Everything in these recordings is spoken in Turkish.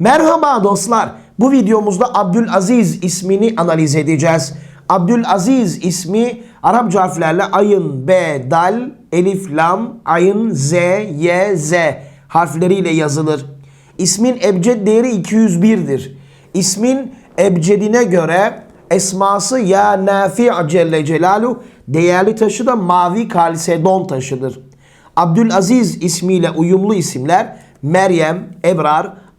Merhaba dostlar. Bu videomuzda Abdülaziz ismini analiz edeceğiz. Abdülaziz ismi Arapça harflerle ayın, b, dal, elif, lam, ayın, z, y, z harfleriyle yazılır. İsmin ebced değeri 201'dir. İsmin ebcedine göre esması ya nafi celle celalu değerli taşı da mavi kalsedon taşıdır. Abdülaziz ismiyle uyumlu isimler Meryem, Ebrar,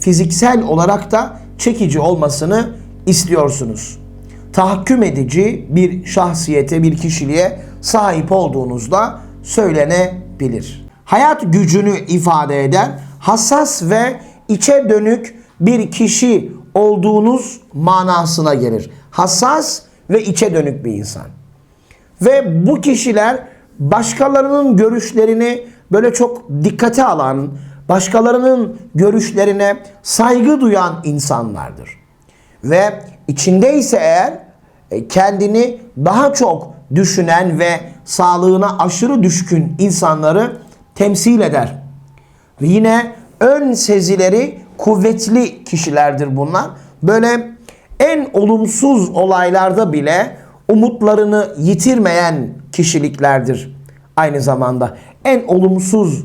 fiziksel olarak da çekici olmasını istiyorsunuz. Tahakküm edici bir şahsiyete, bir kişiliğe sahip olduğunuzda söylenebilir. Hayat gücünü ifade eder, hassas ve içe dönük bir kişi olduğunuz manasına gelir. Hassas ve içe dönük bir insan. Ve bu kişiler başkalarının görüşlerini böyle çok dikkate alan, başkalarının görüşlerine saygı duyan insanlardır. Ve içindeyse eğer e, kendini daha çok düşünen ve sağlığına aşırı düşkün insanları temsil eder. Ve yine ön sezileri kuvvetli kişilerdir bunlar. Böyle en olumsuz olaylarda bile umutlarını yitirmeyen kişiliklerdir. Aynı zamanda en olumsuz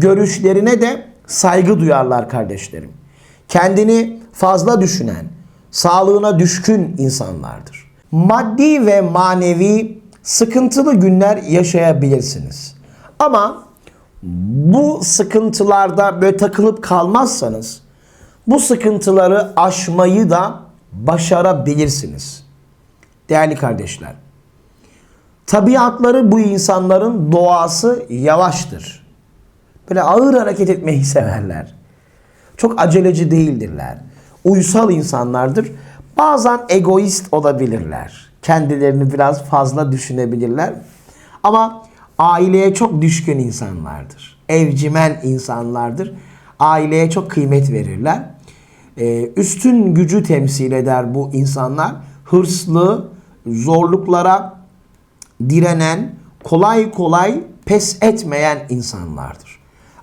görüşlerine de saygı duyarlar kardeşlerim. Kendini fazla düşünen, sağlığına düşkün insanlardır. Maddi ve manevi sıkıntılı günler yaşayabilirsiniz. Ama bu sıkıntılarda böyle takılıp kalmazsanız bu sıkıntıları aşmayı da başarabilirsiniz. Değerli kardeşler. Tabiatları bu insanların doğası yavaştır. Böyle ağır hareket etmeyi severler. Çok aceleci değildirler. Uysal insanlardır. Bazen egoist olabilirler. Kendilerini biraz fazla düşünebilirler. Ama aileye çok düşkün insanlardır. Evcimen insanlardır. Aileye çok kıymet verirler. Ee, üstün gücü temsil eder bu insanlar. Hırslı, zorluklara direnen, kolay kolay pes etmeyen insanlardır.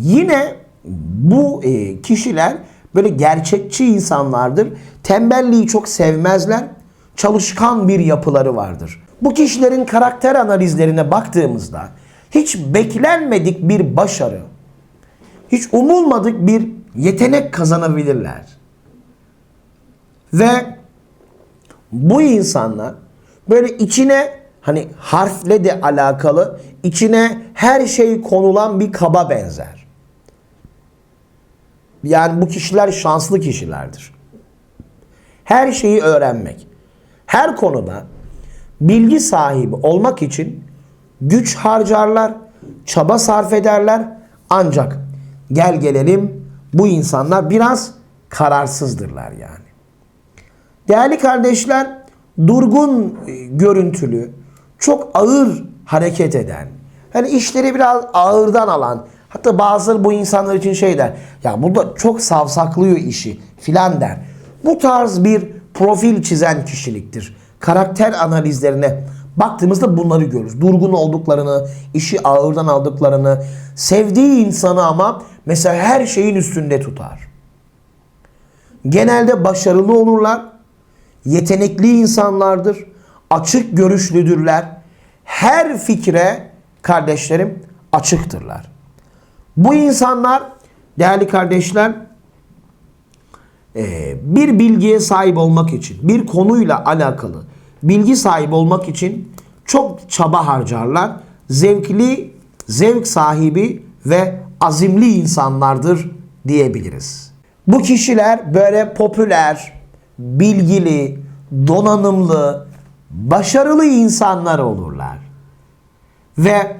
Yine bu e, kişiler böyle gerçekçi insanlardır. Tembelliği çok sevmezler. Çalışkan bir yapıları vardır. Bu kişilerin karakter analizlerine baktığımızda hiç beklenmedik bir başarı, hiç umulmadık bir yetenek kazanabilirler. Ve bu insanlar böyle içine hani harfle de alakalı içine her şey konulan bir kaba benzer. Yani bu kişiler şanslı kişilerdir. Her şeyi öğrenmek, her konuda bilgi sahibi olmak için güç harcarlar, çaba sarf ederler. Ancak gel gelelim bu insanlar biraz kararsızdırlar yani. Değerli kardeşler, durgun e, görüntülü, çok ağır hareket eden, hani işleri biraz ağırdan alan, hatta bazıları bu insanlar için şey der, ya bu çok savsaklıyor işi filan der. Bu tarz bir profil çizen kişiliktir. Karakter analizlerine baktığımızda bunları görürüz. Durgun olduklarını, işi ağırdan aldıklarını, sevdiği insanı ama mesela her şeyin üstünde tutar. Genelde başarılı olurlar yetenekli insanlardır, açık görüşlüdürler. Her fikre kardeşlerim açıktırlar. Bu insanlar değerli kardeşler e, bir bilgiye sahip olmak için, bir konuyla alakalı bilgi sahibi olmak için çok çaba harcarlar. Zevkli, zevk sahibi ve azimli insanlardır diyebiliriz. Bu kişiler böyle popüler, bilgili, donanımlı, başarılı insanlar olurlar. Ve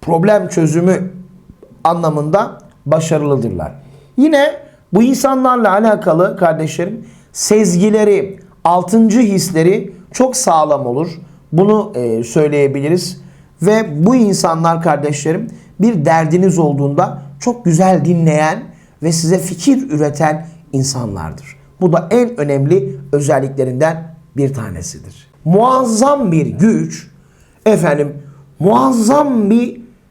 Problem çözümü anlamında başarılıdırlar. Yine bu insanlarla alakalı kardeşlerim sezgileri, altıncı hisleri çok sağlam olur. Bunu e, söyleyebiliriz. Ve bu insanlar kardeşlerim bir derdiniz olduğunda çok güzel dinleyen ve size fikir üreten insanlardır. Bu da en önemli özelliklerinden bir tanesidir. Muazzam bir güç, efendim muazzam bir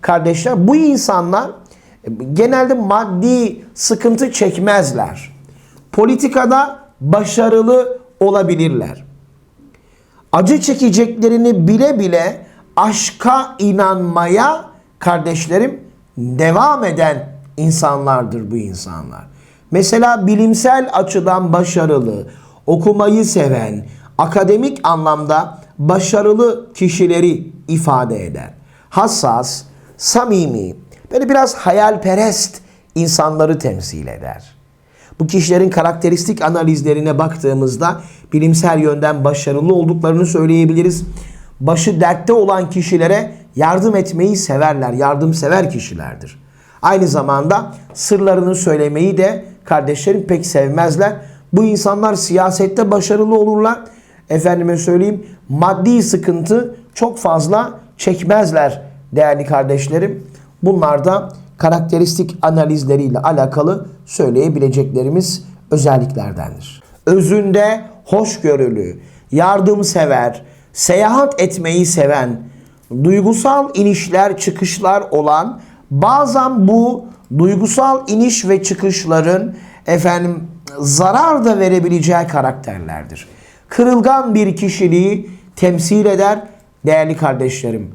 kardeşler bu insanlar genelde maddi sıkıntı çekmezler. Politikada başarılı olabilirler. Acı çekeceklerini bile bile aşka inanmaya kardeşlerim devam eden insanlardır bu insanlar. Mesela bilimsel açıdan başarılı, okumayı seven, akademik anlamda başarılı kişileri ifade eder. Hassas, samimi, böyle biraz hayalperest insanları temsil eder. Bu kişilerin karakteristik analizlerine baktığımızda bilimsel yönden başarılı olduklarını söyleyebiliriz. Başı dertte olan kişilere yardım etmeyi severler, yardımsever kişilerdir. Aynı zamanda sırlarını söylemeyi de kardeşlerim pek sevmezler. Bu insanlar siyasette başarılı olurlar. Efendime söyleyeyim maddi sıkıntı çok fazla çekmezler değerli kardeşlerim. Bunlar da karakteristik analizleriyle alakalı söyleyebileceklerimiz özelliklerdendir. Özünde hoşgörülü, yardımsever, seyahat etmeyi seven, duygusal inişler çıkışlar olan bazen bu duygusal iniş ve çıkışların efendim zarar da verebileceği karakterlerdir. Kırılgan bir kişiliği temsil eder değerli kardeşlerim.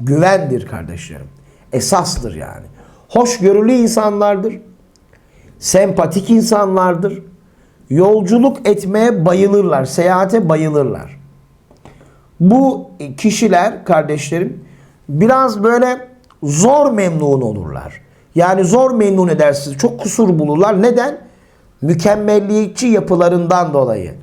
Güvendir kardeşlerim. Esastır yani. Hoşgörülü insanlardır. Sempatik insanlardır. Yolculuk etmeye bayılırlar. Seyahate bayılırlar. Bu kişiler kardeşlerim biraz böyle zor memnun olurlar. Yani zor memnun edersiniz. Çok kusur bulurlar. Neden? Mükemmelliyetçi yapılarından dolayı.